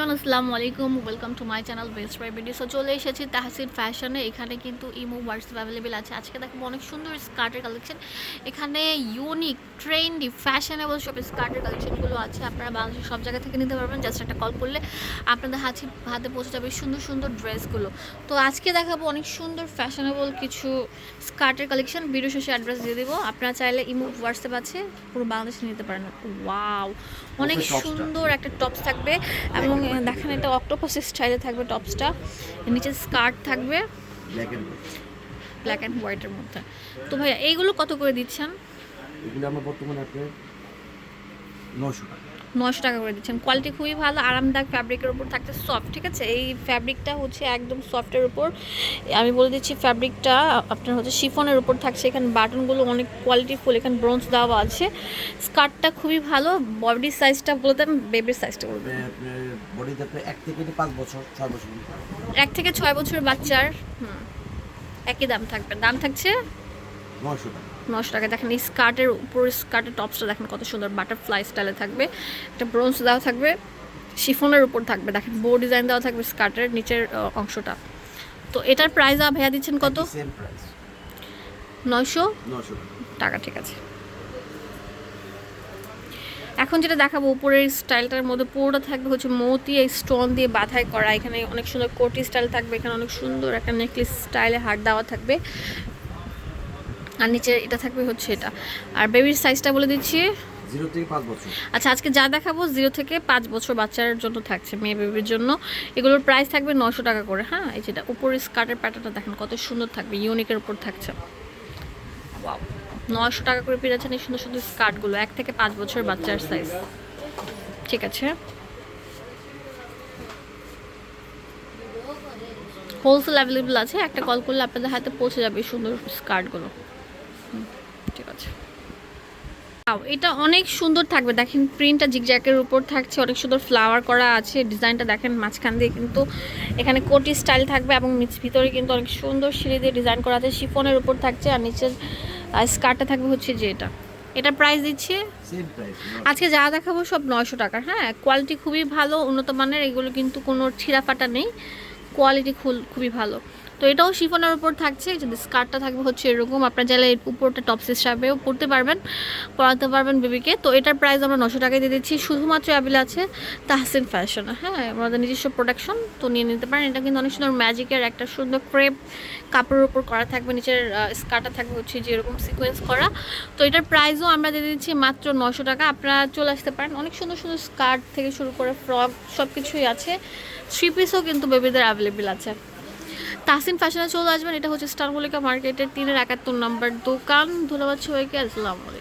Everyone আসসালামু আলাইকুম। Welcome to my channel best bye video so চলে এসেছি তাহসিন ফ্যাশনে এখানে কিন্তু ইমো হোয়াটসঅ্যাপ অ্যাভেলেবেল আছে। আজকে দেখব অনেক সুন্দর স্কার্টের কালেকশন এখানে ইউনিক ট্রেন্ডি ফ্যাশনেবল সব স্কার্টের কালেকশনগুলো আছে। আপনারা বাংলাদেশের সব জায়গা থেকে নিতে পারবেন। জাস্ট একটা কল করলে আপনাদের হাতে হাতে পৌঁছে যাবে সুন্দর সুন্দর ড্রেসগুলো তো আজকে দেখাবো অনেক সুন্দর ফ্যাশনেবল কিছু স্কার্টের কালেকশন ভিডিও শেষে অ্যাড্রেস দিয়ে দেবো। আপনারা চাইলে ইমো হোয়াটসঅ্যাপ আছে পুরো বাংলাদেশে নিতে পারেন। ওয়াও অনেক সুন্দর একটা টপস থাকবে। এবং দেখেন এটা অক্টোপাস স্টাইলে থাকবে টপসটা নিচে স্কার্ট থাকবে। ব্ল্যাক এন্ড ব্ল্যাক অ্যান্ড হোয়াইটের মধ্যে। তো ভাইয়া এইগুলো কত করে দিচ্ছেন? এগুলো আমরা বর্তমানে আপনার নশো টাকা। নশো টাকা করে দিচ্ছেন। কোয়ালিটি খুবই ভালো আরামদায়ক ফ্যাব্রিকের উপর থাকছে সফট ঠিক আছে? এই ফ্যাব্রিকটা হচ্ছে একদম সফটের উপর। আমি বলে দিচ্ছি ফ্যাব্রিকটা আপনার হচ্ছে শিফনের উপর থাকছে। এখানে বাটনগুলো অনেক কোয়ালিটি ফুল এখানে ব্রোঞ্জ দেওয়া আছে। স্কার্টটা খুবই ভালো বডি সাইজটা বলে দেন বেবির সাইজটা বলে দেন। বডিতে আপনার এক থেকে পাঁচ বছর ছয় বছর? এক থেকে ছয় বছরের বাচ্চার হুম, একই দাম থাকবে। দাম থাকছে নশো টাকা। দেখেন এই স্কার্টের উপর স্কার্টের টপসটা দেখেন কত সুন্দর বাটারফ্লাই স্টাইলে থাকবে। একটা ব্রোঞ্জ দেওয়া থাকবে শিফনের উপর থাকবে। দেখেন বো ডিজাইন দেওয়া থাকবে স্কার্টের নিচের অংশটা। তো এটার প্রাইস ভাইয়া দিচ্ছেন কত? নয়শো? টাকা ঠিক আছে। এখন যেটা দেখাবো উপরের স্টাইলটার মধ্যে পুরোটা থাকবে হচ্ছে মতি এই স্টোন দিয়ে বাধাই করা। এখানে অনেক সুন্দর কোটি স্টাইল থাকবে। এখানে অনেক সুন্দর একটা নেকলেস স্টাইলে হার দেওয়া থাকবে। আর নিচে এটা থাকবে হচ্ছে এটা। আর বেবির সাইজটা বলে দিচ্ছি। জিরো থেকে পাঁচ বছর। আচ্ছা আজকে যা দেখাবো জিরো থেকে পাঁচ বছর বাচ্চার জন্য থাকছে মেয়ে বেবির জন্য। এগুলোর প্রাইস থাকবে নশো টাকা করে হ্যাঁ? এই যেটা উপরের স্কার্টের প্যাটার্নটা দেখেন কত সুন্দর থাকবে ইউনিকের উপর থাকছে। নশো টাকা করে পেয়ে যাচ্ছেন এই সুন্দর সুন্দর স্কার্টগুলো এক থেকে পাঁচ বছর বাচ্চার সাইজ ঠিক আছে? হোলসেল অ্যাভেলেবল আছে একটা কল করলে আপনাদের হাতে পৌঁছে যাবে এই সুন্দর স্কার্টগুলো ঠিক আছে। এটা অনেক সুন্দর থাকবে। দেখেন প্রিন্টটা জিগজ্যাকের উপর থাকছে অনেক সুন্দর ফ্লাওয়ার করা আছে ডিজাইনটা দেখেন মাঝখান দিয়ে কিন্তু এখানে কোটি স্টাইল থাকবে এবং ভিতরে কিন্তু অনেক সুন্দর সিঁড়ি দিয়ে ডিজাইন করা আছে শিফনের উপর থাকছে আর নিচের স্কার্টটা থাকবে হচ্ছে যে এটা। এটা প্রাইস দিচ্ছে? আজকে যা দেখাবো সব নয়শো টাকার হ্যাঁ কোয়ালিটি খুবই ভালো উন্নত মানের এগুলো কিন্তু কোনো ছিঁড়া ফাটা নেই কোয়ালিটি খুবই ভালো। তো এটাও শিফনের উপর থাকছে যদি স্কার্টটা থাকবে হচ্ছে এরকম, আপনার চাইলে এর উপরটা টপস হিসাবেও পরতে পারবেন পরাতে পারবেন বেবিকে। তো এটার প্রাইস আমরা নশো টাকায় দিয়ে দিচ্ছি, শুধুমাত্র অ্যাভেল আছে তাহসিন ফ্যাশন হ্যাঁ আমাদের নিজস্ব প্রোডাকশন তো নিয়ে নিতে পারেন। এটা কিন্তু অনেক সুন্দর ম্যাজিকের একটা সুন্দর ক্রেপ কাপড়ের উপর করা থাকবে, নিচের স্কার্টটা থাকবে হচ্ছে যে এরকম সিকোয়েন্স করা। তো এটার প্রাইসও আমরা দিয়ে দিচ্ছি মাত্র নশো টাকা। আপনারা চলে আসতে পারেন। অনেক সুন্দর সুন্দর স্কার্ট থেকে শুরু করে ফ্রক সব কিছুই আছে। থ্রি পিসও কিন্তু বেবিদের অ্যাভেলেবেল আছে। তাসিন ফ্যাশনে চলে আসবেন, এটা হচ্ছে স্টার মল্লিকা মার্কেটের তিনের একাত্তর নাম্বার দোকান। ধন্যবাদ সবাইকে, আসসালামু আলাইকুম।